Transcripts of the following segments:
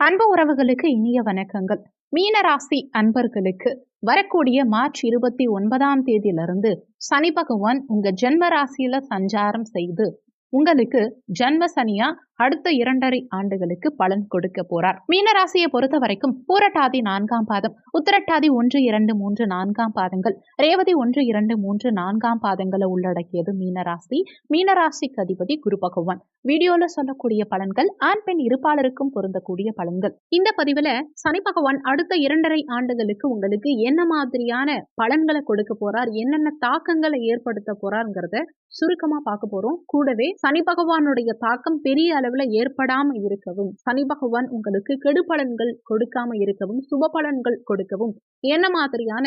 அன்பு உறவுகளுக்கு இனிய வணக்கங்கள். மீனராசி அன்பர்களுக்கு வரக்கூடிய மார்ச் இருபத்தி ஒன்பதாம் தேதியிலிருந்து சனி பகவான் உங்க ஜென்ம ராசியில சஞ்சாரம் செய்து உங்களுக்கு ஜென்ம சனியா அடுத்த இரண்டரை ஆண்டுகளுக்கு பலன் கொடுக்க போறார். மீனராசியை பொறுத்த வரைக்கும் பூரட்டாதி நான்காம் பாதம் உத்தரட்டாதி ஒன்று இரண்டு மூன்று நான்காம் பாதங்கள் ரேவதி ஒன்று இரண்டு மூன்று நான்காம் பாதங்களை உள்ளடக்கியது மீனராசி மீனராசிக்கு அதிபதி குரு பகவான். வீடியோல சொல்லக்கூடிய பலன்கள் ஆண் பெண் இருப்பாளருக்கும் பொருந்தக்கூடிய பலன்கள். இந்த பதிவுல சனி பகவான் அடுத்த இரண்டரை ஆண்டுகளுக்கு உங்களுக்கு என்ன மாதிரியான பலன்களை கொடுக்க போறார் என்னென்ன தாக்கங்களை ஏற்படுத்த போறாருங்கிறத சுருக்கமா பார்க்க போறோம். கூடவே சனி பகவானுடைய தாக்கம் பெரிய அளவுல ஏற்படாம இருக்கவும் சனி பகவான் உங்களுக்கு கெடு பலன்கள் கொடுக்காம இருக்கவும் சுப பலன்கள் கொடுக்கவும் என்ன மாதிரியான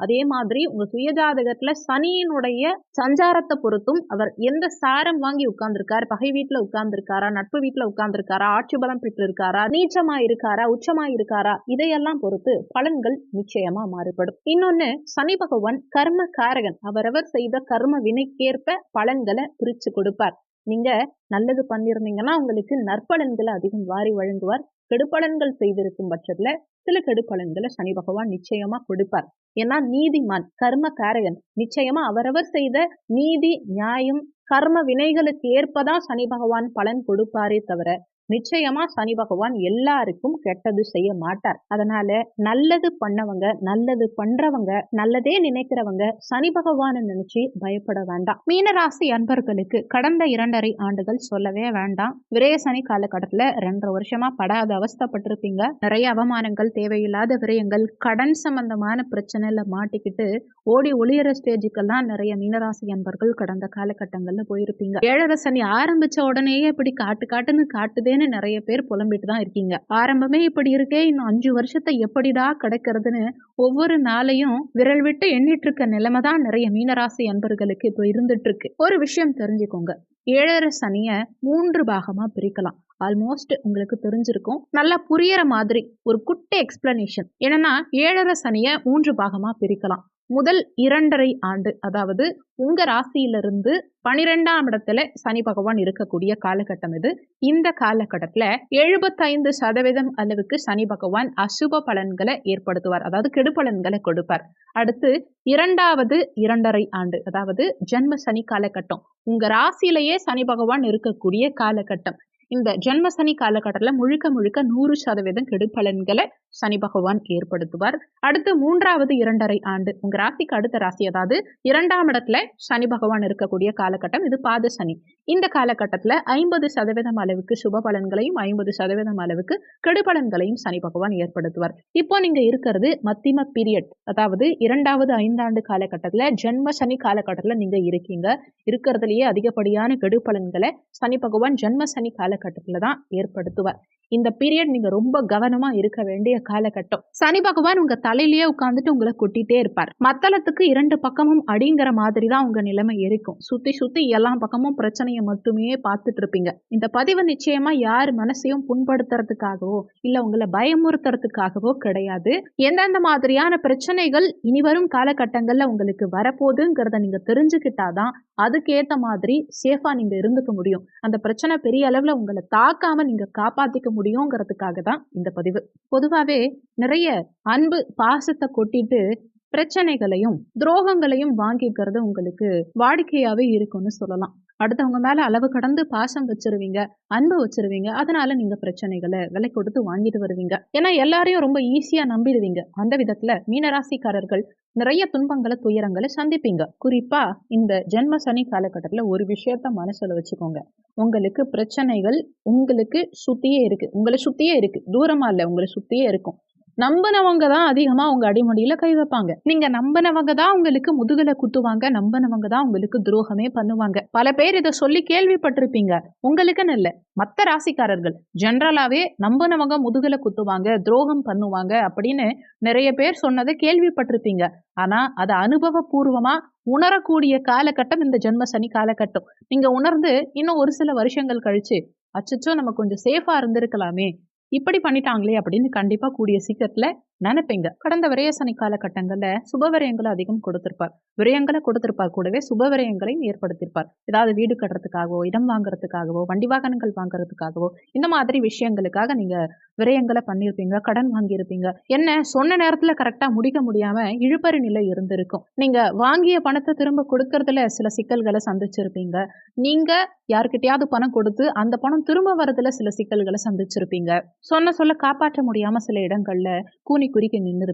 அதே மாதிரி உங்க சுயஜாதகத்துல சனியினுடைய சஞ்சாரத்தை பொறுத்தும் அவர் எந்த சாரம் வாங்கி உட்கார்ந்துருக்காரு? பகை வீட்டுல உட்கார்ந்துருக்காரா? நட்பு வீட்டுல உட்கார்ந்துருக்காரா? ஆட்சி பலம் பெற்று இருக்காரா நீச்சமா இருக்காரா? உச்சமா இருக்காரா? இதையெல்லாம் பொறுத்து பலன்கள் நிச்சயமா மாறுபடும். இன்னொன்னு சனி பகவான் கர்ம காரகன் அவரவர் செய்த கர்ம வினைக்கேற்ப பலன்களை பிரிச்சு கொடுப்பார். நீங்க நல்லது பண்ணிருந்தீங்கன்னா உங்களுக்கு நற்பலன்களை அதிகம் வாரி வழங்குவார். கெடுபலன்கள் செய்திருக்கும் பட்சத்துல சில கெடுபலன்களை சனி பகவான் நிச்சயமா கொடுப்பார். ஏன்னா நீதிமான் கர்ம காரகன் நிச்சயமா அவரவர் செய்த நீதி நியாயம் கர்ம வினைகளுக்கு ஏற்பதான் சனி பகவான் பலன் கொடுப்பாரே தவிர நிச்சயமா சனி பகவான் எல்லாருக்கும் கெட்டது செய்ய மாட்டார். அதனால நல்லது பண்ணவங்க நல்லது பண்றவங்க நல்லதே நினைக்கிறவங்க சனி பகவான நினைச்சு பயப்பட வேண்டாம். மீனராசி அன்பர்களுக்கு கடந்த இரண்டரை ஆண்டுகள் சொல்லவே வேண்டாம். விரய சனி காலகட்டத்துல ரெண்டரை வருஷமா படாத அவஸ்தப்பட்டிருப்பீங்க. நிறைய அவமானங்கள் தேவையில்லாத விரயங்கள் கடன் சம்பந்தமான பிரச்சனையில மாட்டிக்கிட்டு ஓடி ஒளியற ஸ்டேஜுக்கெல்லாம் நிறைய மீனராசி அன்பர்கள் கடந்த காலகட்டங்கள்ல போயிருப்பீங்க. ஏழரை சனி ஆரம்பிச்ச உடனேயே இப்படி காட்டு காட்டுன்னு காட்டுதே இல்லைன்னு நிறைய பேர் புலம்பிட்டு தான் இருக்கீங்க. ஆரம்பமே இப்படி இருக்கே இன்னும் அஞ்சு வருஷத்தை எப்படிடா கிடைக்கிறதுன்னு ஒவ்வொரு நாளையும் விரல் விட்டு எண்ணிட்டு இருக்க நிலைமை தான் நிறைய மீனராசி அன்பர்களுக்கு இப்போ இருந்துட்டு இருக்கு. ஒரு விஷயம் தெரிஞ்சுக்கோங்க. ஏழரை சனிய மூன்று பாகமா பிரிக்கலாம். ஆல்மோஸ்ட் உங்களுக்கு தெரிஞ்சிருக்கும். நல்லா புரியற மாதிரி ஒரு குட்டி எக்ஸ்பிளனேஷன் என்னன்னா ஏழரை சனிய மூன்று பாகமா பிரிக்கலாம். முதல் இரண்டரை ஆண்டு அதாவது உங்க ராசியிலிருந்து பனிரெண்டாம் இடத்துல சனி பகவான் இருக்கக்கூடிய காலகட்டம் இது. இந்த காலகட்டத்தில் எழுபத்தைந்து சதவீதம் அளவுக்கு சனி பகவான் அசுப பலன்களை ஏற்படுத்துவார். அதாவது கெடுபலன்களை கொடுப்பார். அடுத்து இரண்டாவது இரண்டரை ஆண்டு அதாவது ஜென்ம சனி காலகட்டம். உங்க ராசியிலேயே சனி பகவான் இருக்கக்கூடிய காலகட்டம். இந்த ஜென்ம சனி காலகட்டத்தில் முழுக்க முழுக்க நூறு சதவீதம் கெடுபலன்களை சனி பகவான் ஏற்படுத்துவார். அடுத்து மூன்றாவது இரண்டரை ஆண்டு உங்க ராசிக்கு அடுத்த ராசி அதாவது இரண்டாம் இடத்துல சனி பகவான் இருக்கக்கூடிய காலகட்டம் இது பாத சனி. இந்த காலகட்டத்தில் ஐம்பது சதவீதம் அளவுக்கு சுப பலன்களையும் ஐம்பது சதவீதம் அளவுக்கு கெடுபலன்களையும் சனி பகவான் ஏற்படுத்துவார். இப்போ நீங்க இருக்கிறது மத்திம பீரியட் அதாவது இரண்டாவது ஐந்தாண்டு காலகட்டத்தில் ஜென்ம சனி காலகட்டத்தில் நீங்க இருக்கீங்க. இருக்கிறதுலயே அதிகப்படியான கெடுபலன்களை சனி பகவான் ஜென்ம சனி கால காலகட்டத்தில் தான் ஏற்படுத்துவார். இந்த பீரியட் நீங்க ரொம்ப கவனமா இருக்க வேண்டிய காலகட்டம். சனி பகவான் உங்க தலையிலேயே உட்காந்துட்டு உங்களை கொட்டிட்டே இருப்பார். மத்தளத்துக்கு இரண்டு பக்கமும் அடிங்கிற மாதிரி தான் உங்க நிலைமை இருக்கும். சுத்தி சுத்தி எல்லா பக்கமும் பிரச்சனையை மட்டுமே பார்த்துட்டு இருப்பீங்க. இந்த பதிவு நிச்சயமா யார் மனசையும் புண்படுத்துறதுக்காகவோ இல்ல உங்களை பயமுறுத்துறதுக்காகவோ கிடையாது. எந்தெந்த மாதிரியான பிரச்சனைகள் இனி வரும் காலகட்டங்கள்ல உங்களுக்கு வரப்போகுதுங்கிறத நீங்க தெரிஞ்சுக்கிட்டாதான் அதுக்கேத்த மாதிரி சேஃபா நீங்க இருந்துக்க முடியும். அந்த பிரச்சனை பெரிய அளவுல உங்களை தாக்காம நீங்க காப்பாத்திக்க முடியுங்கிறதுக்காக தான் இந்த பதிவு. பொதுவாவே நிறைய அன்பு பாசத்தை கொட்டிட்டு பிரச்சனைகளையும் துரோகங்களையும் வாங்கிக்கிறது உங்களுக்கு வாடிக்கையாவே இருக்கும்னு சொல்லலாம். அடுத்தவங்க மேல அளவு கடந்து பாசம் வச்சிருவீங்க அன்பு வச்சிருவீங்க அதனால நீங்க பிரச்சனைகளை விலை கொடுத்து வாங்கிட்டு வருவீங்க. ஏன்னா எல்லாரையும் ரொம்ப ஈஸியா நம்பிடுவீங்க. அந்த விதத்துல மீனராசிக்காரர்கள் நிறைய துன்பங்களை துயரங்களை சந்திப்பீங்க. குறிப்பா இந்த ஜென்ம சனி காலகட்டத்துல ஒரு விஷயத்த மனசுல வச்சுக்கோங்க. உங்களுக்கு பிரச்சனைகள் உங்களுக்கு சுத்தியே இருக்கு. உங்களை சுத்தியே இருக்கு. தூரமா இல்ல உங்களை சுத்தியே இருக்கும். நம்பினவங்க தான் அதிகமா உங்க அடிமடியில கை வைப்பாங்க. நீங்க நம்பினவங்க தான் உங்களுக்கு முதுகலை குத்துவாங்க நம்பினவங்க தான் உங்களுக்கு துரோகமே பண்ணுவாங்க. பல பேர் இதை சொல்லி கேள்விப்பட்டிருப்பீங்க. உங்களுக்குன்னு இல்ல. மத்த ராசிக்காரர்கள் ஜென்ரலாவே நம்பினவங்க முதுகலை குத்துவாங்க துரோகம் பண்ணுவாங்க அப்படின்னு நிறைய பேர் சொன்னதை கேள்விப்பட்டிருப்பீங்க. ஆனா அதை அனுபவபூர்வமா உணரக்கூடிய காலகட்டம் இந்த ஜென்ம சனி காலகட்டம். நீங்க உணர்ந்து இன்னும் ஒரு சில வருஷங்கள் கழிச்சு அச்சச்சோ நம்ம கொஞ்சம் சேஃபா இருந்திருக்கலாமே. இப்படி பண்ணிட்டாங்களே அப்படின்னு கண்டிப்பாக கூடிய சீக்கிரத்தில் நினைப்பீங்க. கடந்த விரயசனி காலகட்டங்களில் சுப விரயங்களை அதிகம் கொடுத்திருப்பார். விரயங்களை கொடுத்திருப்பார் கூடவே சுப விரயங்களையும் ஏற்படுத்தியிருப்பார். ஏதாவது வீடு கட்டுறதுக்காகவோ இடம் வாங்குறதுக்காகவோ வண்டி வாகனங்கள் வாங்குறதுக்காகவோ இந்த மாதிரி விஷயங்களுக்காக நீங்க விரயங்களை பண்ணியிருப்பீங்க கடன் வாங்கியிருப்பீங்க. என்ன? சொன்ன நேரத்தில் கரெக்டாக முடிக்க முடியாமல் இழுபறி நிலை இருந்திருக்கும். நீங்க வாங்கிய பணத்தை திரும்ப கொடுக்கறதுல சில சிக்கல்களை சந்திச்சிருப்பீங்க. நீங்க யாருக்கிட்டையாவது பணம் கொடுத்து அந்த பணம் திரும்ப வரதுல சில சிக்கல்களை சந்திச்சிருப்பீங்க. சொன்ன சொல்ல காப்பாற்ற முடியாம சில இடங்கள்ல கூனி குறுக்கி நின்று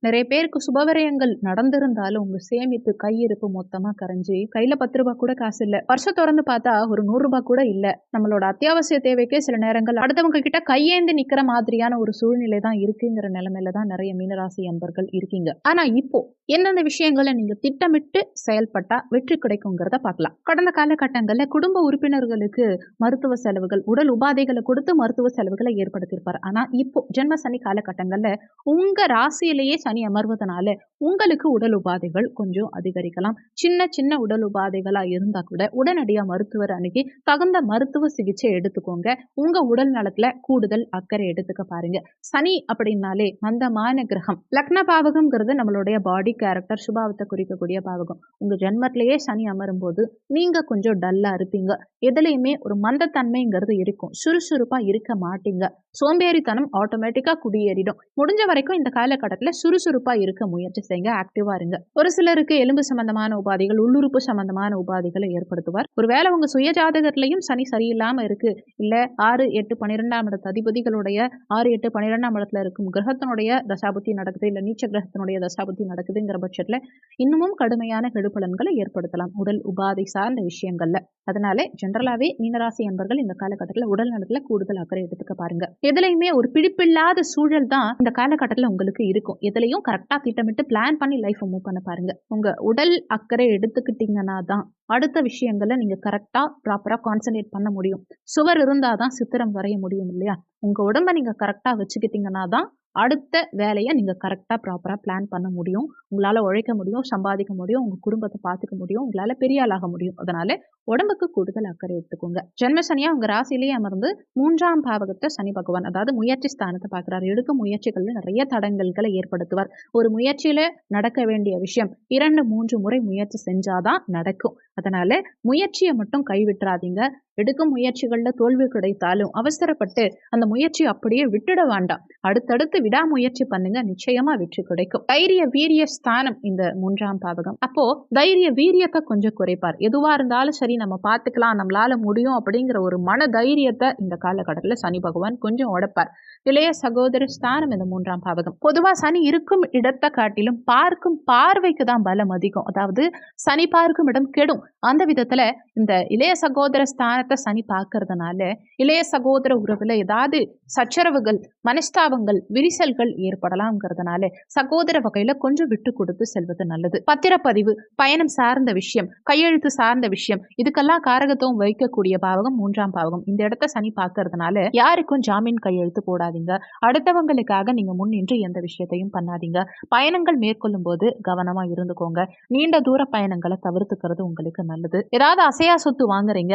நிறைய பேருக்கு சுபவிரயங்கள் நடந்திருந்தாலும் உங்க சேமிப்பு கையிருப்பு மொத்தமா கரைஞ்சி கையில பத்து ரூபாய் கூட காசு இல்ல. வருஷம் திறந்து பார்த்தா ஒரு நூறு ரூபாய் கூட இல்ல. நம்மளோட அத்தியாவசிய தேவைக்கே சில நேரங்கள் அடுத்தவங்க கிட்ட கையேந்து நிக்கிற மாதிரியான ஒரு சூழ்நிலை தான் இருக்குங்கிற நிலைமையில தான் நிறைய மீனராசி அன்பர்கள் இருக்கீங்க. ஆனா இப்போ எந்தெந்த விஷயங்களை நீங்க திட்டமிட்டு செயல்பட்டா வெற்றி கிடைக்குங்கிறத பார்க்கலாம். கடந்த காலகட்டங்கள்ல குடும்ப உறுப்பினர்களுக்கு மருத்துவ செலவுகள் உடல் உபாதைகளை கொடுத்து மருத்துவ செலவுகளை ஏற்படுத்தியிருப்பார். ஆனா இப்போ ஜென்ம சனி காலகட்டங்களில் உங்க ராசியிலேயே சனி அமர்வதனால உங்களுக்கு உடல் உபாதைகள் கொஞ்சம் அதிகரிக்கலாம். சின்ன சின்ன உடல் உபாதைகளா இருந்தா கூட உடனடியா மருத்துவர் அணுகி தகுந்த மருத்துவ சிகிச்சை எடுத்துக்கோங்க. உங்க உடல் நலத்துல கூடுதல் அக்கறை எடுத்துக்க பாருங்க. சனி அப்படின்னாலே மந்தமான கிரகம். லக்ன பாவகம்ங்கிறது நம்மளுடைய பாடி கேரக்டர் சுபாவத்தை குறிக்கக்கூடிய பாவகம். உங்க ஜென்மத்திலேயே சனி அமரும் போது நீங்க கொஞ்சம் டல்லா இருப்பீங்க. எதுலையுமே ஒரு மந்தத்தன்மைங்கிறது இருக்கும். சுறுசுறுப்பா இருக்க மாட்டீங்க. சோம்பேறித்தனம் ஆட்டோமேட்டிக்கா குடியேறிடும். முடிஞ்ச வரைக்கும் இந்த காலகட்டத்தில் சுறுசுறுப்பாக இருக்க முயற்சி செய்யுங்க ஆக்டிவாக இருங்க. ஒரு சிலருக்கு எலும்பு சம்பந்தமான உபாதைகள் உள்ளுறுப்பு சம்பந்தமான உபாதைகளை ஏற்படுத்துவார். ஒருவேளை உங்க சுய ஜாதகத்திலையும் சனி சரியில்லாமல் இருக்கு. இல்லை ஆறு எட்டு பன்னிரெண்டாம் இடத்து அதிபதிகளுடைய ஆறு எட்டு பன்னிரெண்டாம் இடத்துல இருக்கும் கிரகத்தினுடைய தசாபுத்தி நடக்குது இல்லை நீச்ச கிரகத்தினுடைய தசாபுத்தி நடக்குதுங்கிற பட்சத்தில் இன்னமும் கடுமையான கெடுபலன்களை ஏற்படுத்தலாம் உடல் உபாதை சார்ந்த விஷயங்கள்ல. அதனால ஜென்ரலாகவே மீனராசி என்பர்கள் இந்த காலகட்டத்தில் உடல் நலத்தில் கூடுதல் அக்கறை எடுத்துக்க பாருங்க. எதுலையுமே ஒரு பிடிப்பில்லாத சூழல் தான் இந்த காலகட்டம் காலகட்டத்தில் உங்களுக்கு இருக்கும். எதுலையும் கரெக்டாக திட்டமிட்டு பிளான் பண்ணி லைஃப்பை மூவ் பண்ண பாருங்கள் உங்கள் உடல் அக்கறை எடுத்துக்கிட்டீங்கன்னா தான் அடுத்த விஷயங்களை நீங்கள் கரெக்டாக ப்ராப்பராக கான்சன்ட்ரேட் பண்ண முடியும். சுவர் இருந்தால் தான் சித்திரம் வரைய முடியும் இல்லையா? உங்கள் உடம்ப நீங்கள் கரெக்டாக வச்சுக்கிட்டீங்கன்னா தான் அடுத்த வேலையை நீங்கள் கரெக்டாக ப்ராப்பராக பிளான் பண்ண முடியும். உங்களால் உழைக்க முடியும் சம்பாதிக்க முடியும் உங்கள் குடும்பத்தை பார்த்துக்க முடியும் உங்களால் பெரிய ஆளாக முடியும். அதனால உடம்புக்கு கூடுதல் அக்கறை எடுத்துக்கோங்க. ஜென்மசனியாக உங்கள் ராசிலேயே அமர்ந்து மூன்றாம் பாவகத்தை சனி பகவான் அதாவது முயற்சி ஸ்தானத்தை பார்க்குறாரு. எடுக்கும் முயற்சிகளில் நிறைய தடங்கல்களை ஏற்படுத்துவார். ஒரு முயற்சியில் நடக்க வேண்டிய விஷயம் இரண்டு மூன்று முறை முயற்சி செஞ்சாதான் நடக்கும். அதனால முயற்சியை மட்டும் கைவிட்டுறாதீங்க. எடுக்கும் முயற்சிகளில் தோல்வி கிடைத்தாலும் அவசரப்பட்டு அந்த முயற்சி அப்படியே விட்டுட வேண்டாம். அடுத்தடுத்து விடாமுயற்சி பண்ணுங்க நிச்சயமா வெற்றி கிடைக்கும். தைரிய வீரிய ஸ்தானம் இந்த மூன்றாம் பாவகம். அப்போ தைரிய வீரியத்தை கொஞ்சம் குறைப்பார். எதுவா இருந்தாலும் சரி நம்ம பார்த்துக்கலாம் நம்மளால முடியும் அப்படிங்கிற ஒரு மன தைரியத்தை இந்த காலகட்டத்தில் சனி பகவான் கொஞ்சம் உடைப்பார். இளைய சகோதர ஸ்தானம் இந்த மூன்றாம் பாவகம். பொதுவா சனி இருக்கும் இடத்தை காட்டிலும் பார்க்கும் பார்வைக்கு தான் பலம் அதிகம். அதாவது சனி பார்க்கும் இடம் கெடும். அந்த விதத்துல இந்த இளைய சகோதர ஸ்தானத்தை சனி பார்க்கறதுனால இளைய சகோதர உறவுல ஏதாவது சச்சரவுகள் மனஸ்தாபங்கள் விரிசல்கள் ஏற்படலாம்ங்கிறதுனால சகோதர வகையில கொஞ்சம் விட்டு கொடுத்து செல்வது நல்லது. பத்திரப்பதிவு பயணம் சார்ந்த விஷயம் கையெழுத்து சார்ந்த விஷயம் இதுக்கெல்லாம் காரகத்துவம் வைக்கக்கூடிய பாவகம் மூன்றாம் பாவகம். இந்த இடத்த சனி பார்க்கறதுனால யாருக்கும் ஜாமீன் கையெழுத்து போடாதீங்க. அடுத்தவங்களுக்காக நீங்க முன்னின்று எந்த விஷயத்தையும் பண்ணாதீங்க. பயணங்கள் மேற்கொள்ளும் போது கவனமா இருந்துக்கோங்க. நீண்ட தூர பயணங்களை தவிர்த்துக்கிறது உங்களுக்கு நல்லது. ஏதாவது அசையா சொத்து வாங்குறீங்க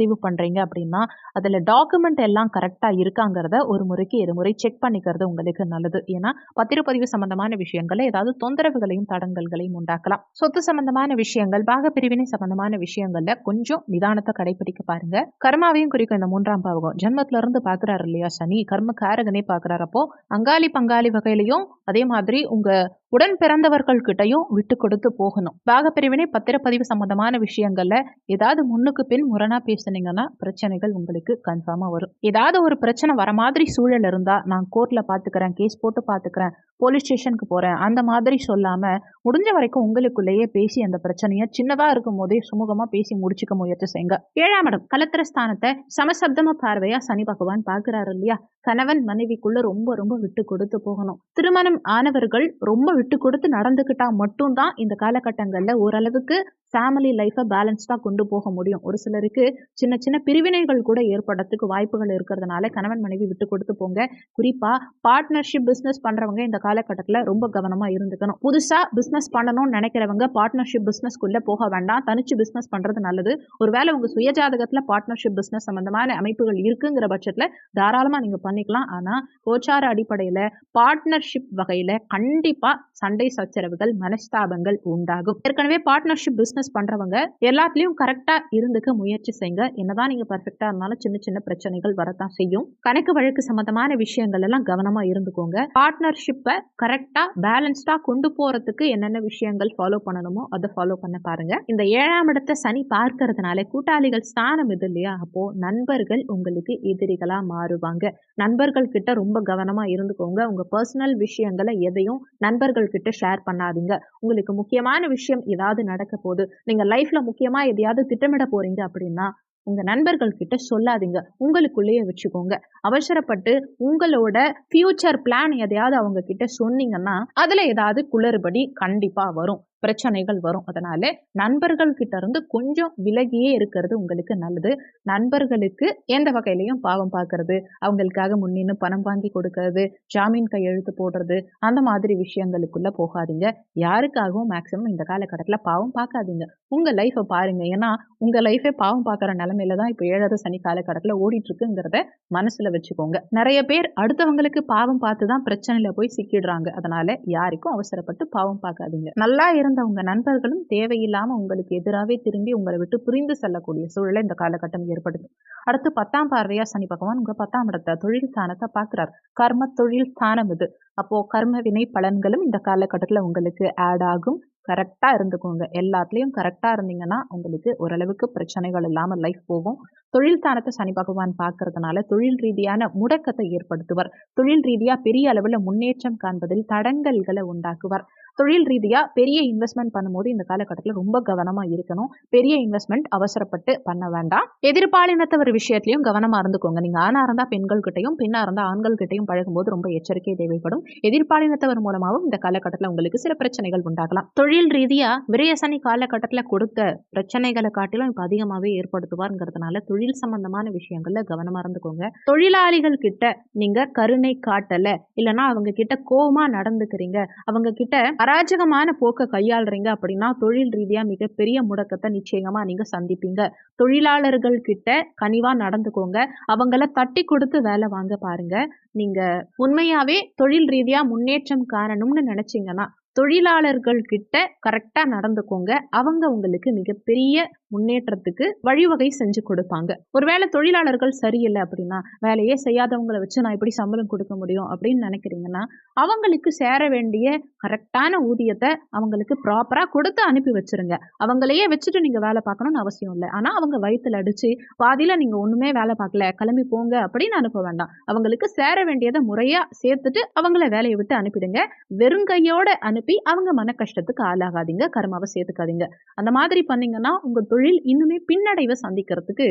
பதிவு பண்ணுறீங்க அப்படின்னா அதில் டாக்குமெண்ட் எல்லாம் கரெக்டாக இருக்காங்கிறத ஒரு முறைக்கு இருமுறை செக் பண்ணிக்கிறது உங்களுக்கு நல்லது. ஏன்னா பத்திரப்பதிவு சம்பந்தமான விஷயங்களை ஏதாவது தொந்தரவுகளையும் தடங்கல்களையும் உண்டாக்கலாம். சொத்து சம்பந்தமான விஷயங்கள் பாகப்பிரிவினை சம்பந்தமான விஷயங்கள்ல கொஞ்சம் நிதானத்தை கடைபிடிக்க பாருங்க. கர்மாவையும் குறிக்கும் இந்த மூன்றாம் பாவகம். ஜென்மத்துல இருந்து பாக்குறாரு இல்லையா சனி? கர்ம காரகனே பாக்குறாரு. அப்போ அங்காளி பங்காளி வகையிலையும் அதே மாதிரி உங்க உடன் பிறந்தவர்கள் கிட்டையும் விட்டு கொடுத்து போகணும். பாகப்பிரிவினை பத்திரப்பதிவு சம்பந்தமான விஷயங்கள்ல ஏதாவது முன்னுக்கு பின் முரணா பேசுனீங்கன்னா பிரச்சனைகள் உங்களுக்கு கன்ஃபார்மா வரும். ஏதாவது ஒரு பிரச்சனை வர மாதிரி சூழல் இருந்தா நான் கோர்ட்ல பாத்துக்கிறேன் கேஸ் போட்டு பாத்துக்கிறேன். போலீஸ் ஸ்டேஷனுக்கு போகிறேன் அந்த மாதிரி சொல்லாமல் முடிஞ்ச வரைக்கும் உங்களுக்குள்ளேயே பேசி அந்த பிரச்சனையை சின்னதாக இருக்கும் போதே சுமூகமாக பேசி முடிச்சுக்க முயற்சி செய்யுங்க. ஏழாம் இடம் கலத்திர ஸ்தானத்தை சமசப்தம பார்வையாக சனி பகவான் பார்க்குறாரு இல்லையா? கணவன் மனைவிக்குள்ள ரொம்ப ரொம்ப விட்டு கொடுத்து போகணும். திருமணம் ஆனவர்கள் ரொம்ப விட்டு கொடுத்து நடந்துக்கிட்டா மட்டும்தான் இந்த காலகட்டங்களில் ஓரளவுக்கு ஃபேமிலி லைஃப்பை பேலன்ஸ்டாக கொண்டு போக முடியும். ஒரு சிலருக்கு சின்ன சின்ன பிரிவினைகள் கூட ஏற்படுறதுக்கு வாய்ப்புகள் இருக்கிறதுனால கணவன் மனைவி விட்டு கொடுத்து போங்க. குறிப்பாக பார்ட்னர்ஷிப் பிஸ்னஸ் பண்ணுறவங்க இந்த காலகட்டத்தில் ரொம்ப கவனமாக இருந்துக்கணும். புதுசாக பிஸ்னஸ் பண்ணணும்னு நினைக்கிறவங்க பார்ட்னர்ஷிப் பிஸ்னஸ்க்குள்ளே போக வேண்டாம். தனிச்சு பிஸ்னஸ் பண்ணுறது நல்லது. ஒருவேளை உங்கள் சுயஜாதகத்தில் பார்ட்னர்ஷிப் பிஸ்னஸ் சம்மந்தமான அமைப்புகள் இருக்குங்கிற பட்சத்தில் தாராளமாக நீங்கள் பண்ணிக்கலாம். ஆனால் கோச்சார அடிப்படையில் பார்ட்னர்ஷிப் வகையில் கண்டிப்பாக சண்டை சச்சரவுகள் மனஸ்தாபங்கள் உண்டாகும். ஏற்கனவே பார்ட்னர்ஷிப் பிஸ்னஸ் பண்றவங்க எல்லாத்துலேயும் கரெக்டாக இருந்துக்க முயற்சி செய்யுங்க என்னதான் நீங்கள் பர்ஃபெக்டாக இருந்தாலும் சின்ன சின்ன பிரச்சனைகள் வரத்தான் செய்யும். கணக்கு வழக்கு சம்மந்தமான விஷயங்கள் எல்லாம் கவனமாக இருந்துக்கோங்க. பார்ட்னர்ஷிப்பை கரெக்டாக பேலன்ஸ்டாக கொண்டு போகிறதுக்கு என்னென்ன விஷயங்கள் ஃபாலோ பண்ணணுமோ அதை ஃபாலோ பண்ண பாருங்க. இந்த ஏழாம் இடத்தை சனி பார்க்கறதுனால கூட்டாளிகள் ஸ்தானம் இது இல்லையா? அப்போ நண்பர்கள் உங்களுக்கு எதிரிகளாக மாறுவாங்க. நண்பர்கள் கிட்ட ரொம்ப கவனமாக இருந்துக்கோங்க. உங்கள் பர்சனல் விஷயங்களை எதையும் நண்பர்கள் கிட்ட ஷேர் பண்ணாதீங்க. உங்களுக்கு முக்கியமான விஷயம் ஏதாவது நடக்க போது நீங்க லைஃப்ல முக்கியமா எதையாவது திட்டமிட போறீங்க அப்படின்னா உங்க நண்பர்கள் கிட்ட சொல்லாதீங்க. உங்களுக்குள்ளேயே வச்சுக்கோங்க. அவசரப்பட்டு உங்களோட ஃபியூச்சர் பிளான் எதையாவது அவங்க கிட்ட சொன்னீங்கன்னா அதுல ஏதாவது குளறுபடி கண்டிப்பா வரும். பிரச்சனைகள் வரும். அதனால நண்பர்கள் கிட்ட இருந்து கொஞ்சம் விலகியே இருக்கிறது உங்களுக்கு நல்லது. நண்பர்களுக்கு எந்த வகையிலையும் பாவம் பார்க்கறது அவங்களுக்காக முன்னின்னு பணம் வாங்கி கொடுக்கறது ஜாமீன் கையெழுத்து போடுறது அந்த மாதிரி விஷயங்களுக்குள்ள போகாதீங்க. யாருக்காகவும் மேக்சிமம் இந்த காலகட்டத்தில் பாவம் பார்க்காதீங்க. உங்க லைஃப்பை பாருங்க. ஏன்னா உங்க லைஃபே பாவம் பார்க்குற நிலமையில தான் இப்போ ஏழரை சனி காலகட்டத்தில் ஓடிட்டு இருக்குங்கிறத மனசுல வச்சுக்கோங்க. நிறைய பேர் அடுத்தவங்களுக்கு பாவம் பார்த்து தான் பிரச்சனையில போய் சிக்கிடுறாங்க. அதனால யாருக்கும் அவசரப்பட்டு பாவம் பார்க்காதீங்க. நல்லா இருந்த உங்க நண்பர்களும் தேவையில்லாம உங்களுக்கு எதிராகவே திரும்பி உங்களை விட்டு புரிந்து செல்லக்கூடிய சூழலை இந்த காலகட்டம் ஏற்படுது. அடுத்து பத்தாம் பார்வையா சனி பகவான் உங்க பத்தாம் இடத்த தொழில் ஸ்தானத்தை பார்க்கிறார். கர்ம தொழில் ஸ்தானம் இது. அப்போ கர்ம வினை பலன்களும் இந்த காலகட்டத்தில் உங்களுக்கு ஆட் ஆகும். கரெக்டாக இருந்துக்கோங்க. எல்லாத்துலேயும் கரெக்டாக இருந்தீங்கன்னா உங்களுக்கு ஓரளவுக்கு பிரச்சனைகள் இல்லாமல் லைஃப் போகும். தொழில் ஸ்தானத்தை சனி பகவான் பார்க்கறதுனால தொழில் ரீதியான முடக்கத்தை ஏற்படுத்துவார். தொழில் ரீதியாக பெரிய அளவில் முன்னேற்றம் காண்பதில் தடங்கல்களை உண்டாக்குவார். தொழில் ரீதியாக பெரிய இன்வெஸ்ட்மெண்ட் பண்ணும்போது இந்த காலகட்டத்தில் ரொம்ப கவனமாக இருக்கணும். பெரிய இன்வெஸ்ட்மெண்ட் அவசரப்பட்டு பண்ண வேண்டாம். எதிர்பாலினத்தவர் விஷயத்திலையும் கவனமாக இருந்துக்கோங்க. நீங்கள் ஆணாக இருந்தால் பெண்கள் கிட்டையும் பெண்ணாக இருந்தால் ஆண்கள் கிட்டையும் பழகும்போது ரொம்ப எச்சரிக்கை தேவைப்படும். எதிர்பாலினத்தவர் மூலமாகவும் இந்த காலகட்டத்தில் உங்களுக்கு சில பிரச்சனைகள் உண்டாகலாம். தொழில் ரீதியாக விரயசனி காலகட்டத்தில் கொடுத்த பிரச்சனைகளை காட்டிலும் இப்போ அதிகமாகவே ஏற்படுத்துவாருங்கிறதுனால தொழில் சம்பந்தமான விஷயங்களில் கவனமாக இருந்துக்கோங்க. தொழிலாளிகள் கிட்ட நீங்கள் கருணை காட்டலை இல்லைனா அவங்க கிட்ட கோபமாக நடந்துக்கிறீங்க. அவங்க கிட்ட அராஜகமான போக்கை கையாளுறீங்க அப்படின்னா தொழில் ரீதியாக மிகப்பெரிய முடக்கத்தை நிச்சயமாக நீங்கள் சந்திப்பீங்க. தொழிலாளர்கள் கிட்ட கனிவாக நடந்துக்கோங்க. அவங்கள தட்டி கொடுத்து வேலை வாங்க பாருங்க. நீங்கள் உண்மையாகவே தொழில் ரீதியாக முன்னேற்றம் காணணும்னு நினச்சிங்கன்னா தொழிலாளர்கள் கிட்ட கரெக்டாக நடந்துக்கோங்க. அவங்க உங்களுக்கு மிகப்பெரிய முன்னேற்றத்துக்கு வழிவகை செஞ்சு கொடுப்பாங்க. ஒருவேளை தொழிலாளர்கள் சரியில்லை அப்படின்னா வேலையே செய்யாதவங்களை வச்சு நான் எப்படி சம்பளம் கொடுக்க முடியும் அப்படின்னு நினைக்கிறீங்கன்னா அவங்களுக்கு சேர வேண்டிய கரெக்டான ஊதியத்தை அவங்களுக்கு ப்ராப்பராக கொடுத்து அனுப்பி வச்சிருங்க. அவங்களையே வச்சுட்டு நீங்கள் வேலை பார்க்கணும்னு அவசியம் இல்லை. ஆனால் அவங்க வயிற்றுல அடிச்சு பாதியில் நீங்கள் ஒன்றுமே வேலை பார்க்கல கிளம்பி போங்க அப்படின்னு அனுப்ப வேண்டாம். அவங்களுக்கு சேர வேண்டியதை முறையாக சேர்த்துட்டு அவங்கள வேலையை விட்டு அனுப்பிடுங்க. வெறுங்கையோட அனுப்பி அவங்க மன கஷ்டத்துக்கு ஆளாகாதீங்க கர்மாவை சேர்த்துக்காதீங்க. அந்த மாதிரி பண்ணீங்கன்னா உங்கள் தொழில் இன்னுமே பின்னடைவை சந்திக்கிறதுக்கு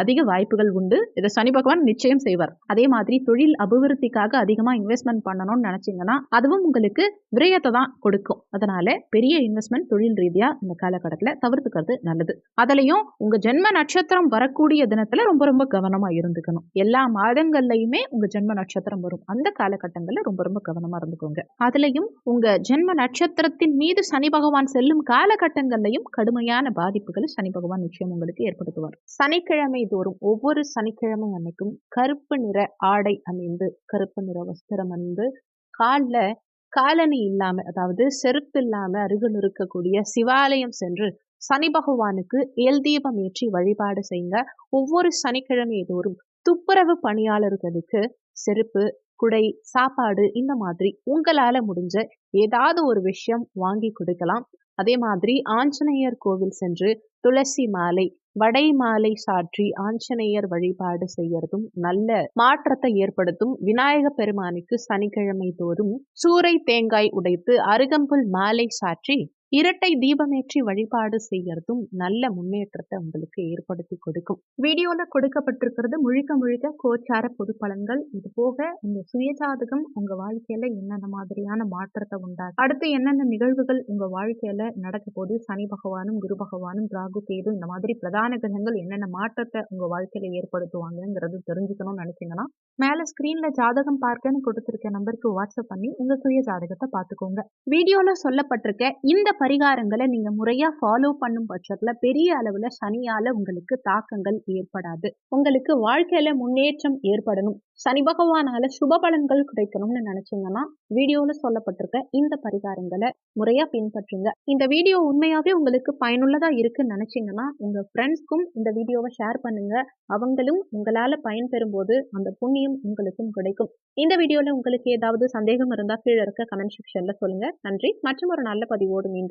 அதிக வாய்ப்புகள் உண்டு. இதை சனி பகவான் நிச்சயம் செய்வார். அதே மாதிரி தொழில் அபிவிருத்திக்காக அதிகமாக இன்வெஸ்ட்மெண்ட் பண்ணணும்னு நினச்சிங்கன்னா அதுவும் உங்களுக்கு விரயத்தை தான் கொடுக்கும். அதனால பெரிய இன்வெஸ்ட்மெண்ட் தொழில் ரீதியாக இந்த காலகட்டத்தில் தவிர்த்துக்கிறது நல்லது. அதுலேயும் உங்கள் ஜென்ம நட்சத்திரம் வரக்கூடிய தினத்தில் ரொம்ப ரொம்ப கவனமாக இருந்துக்கணும். எல்லா மாதங்கள்லையுமே உங்கள் ஜென்ம நட்சத்திரம் வரும். அந்த காலகட்டங்களில் ரொம்ப ரொம்ப கவனமாக இருந்துக்கோங்க. அதுலேயும் உங்கள் ஜென்ம நட்சத்திரத்தின் மீது சனி பகவான் செல்லும் காலகட்டங்கள்லையும் கடுமையான பாதிப்புகளை சனி பகவான் நிச்சயம் உங்களுக்கு ஏற்படுத்துவார். சனிக்கிழமை தோறும் ஒவ்வொரு சனிக்கிழமை அன்னைக்கும் கருப்பு நிற ஆடை அணிந்து கருப்பு நிற வஸ்திரம் அணிந்து காலில் காலனி இல்லாம அதாவது செருப்பு இல்லாம அருகில் இருக்கக்கூடிய சிவாலயம் சென்று சனி பகவானுக்கு எல் தீபம் ஏற்றி வழிபாடு செய்யுங்க. ஒவ்வொரு சனிக்கிழமை தோறும் துப்புரவு பணியாளர்களுக்கு செருப்பு குடை சாப்பாடு இந்த மாதிரி உங்களால முடிஞ்ச ஏதாவது ஒரு விஷயம் வாங்கி கொடுக்கலாம். அதே மாதிரி ஆஞ்சநேயர் கோவில் சென்று துளசி மாலை வடை மாலை சாற்றி ஆஞ்சநேயர் வழிபாடு செய்யறதும் நல்ல மாற்றத்தை ஏற்படுத்தும். விநாயக பெருமானுக்கு சனிக்கிழமை தோறும் சூறை தேங்காய் உடைத்து அருகம்புல் மாலை சாற்றி இரட்டை தீபமேற்றி வழிபாடு செய்யறதும் நல்ல முன்னேற்றத்தை உங்களுக்கு ஏற்படுத்தி கொடுக்கும். வீடியோல கொடுக்கப்பட்டிருக்கிறது முழுக்க முழுக்க கோச்சார பொது பலன்கள். இது போக இந்த சுயஜாதகம் உங்க வாழ்க்கையில என்னென்ன மாதிரியான மாற்றத்தை உண்டாகும் அடுத்து என்னென்ன நிகழ்வுகள் உங்க வாழ்க்கையில நடக்க போது சனி பகவானும் குரு பகவானும் ராகு கேது இந்த மாதிரி பிரதான கிரகங்கள் என்னென்ன மாற்றத்தை உங்க வாழ்க்கையில ஏற்படுத்துவாங்கிறது தெரிஞ்சுக்கணும்னு நினைச்சீங்கன்னா மேல ஸ்கிரீன்ல ஜாதகம் பார்க்கன்னு கொடுத்திருக்க நம்பருக்கு வாட்ஸ்அப் பண்ணி உங்க சுய ஜாதகத்தை பாத்துக்கோங்க வீடியோல சொல்லப்பட்டிருக்க இந்த பரிகாரங்களை நீங்க முறையா ஃபாலோ பண்ணும் பட்சத்துல பெரிய அளவுல சனியால உங்களுக்கு தாக்கங்கள் ஏற்படாது. உங்களுக்கு வாழ்க்கையில முன்னேற்றம் ஏற்படணும். சனி பகவானால சுப பலன்கள் கிடைக்கணும்னு நினைச்சீங்கன்னா வீடியோல சொல்லப்பட்டிருக்க இந்த பரிகாரங்களை முறையா பின்பற்றுங்க. இந்த வீடியோ உண்மையாவே உங்களுக்கு பயனுள்ளதா இருக்குன்னு நினைச்சீங்கன்னா உங்க ஃப்ரெண்ட்ஸ்க்கும் இந்த வீடியோவை ஷேர் பண்ணுங்க. அவங்களும் உங்களால பயன்பெறும் போது அந்த புண்ணியம் உங்களுக்கும் கிடைக்கும். இந்த வீடியோல உங்களுக்கு ஏதாவது சந்தேகம் இருந்தா கீழே இருக்க கமெண்ட் செக்ஷன்ல சொல்லுங்க. நன்றி. மற்றும் ஒரு நல்ல பதிவோடு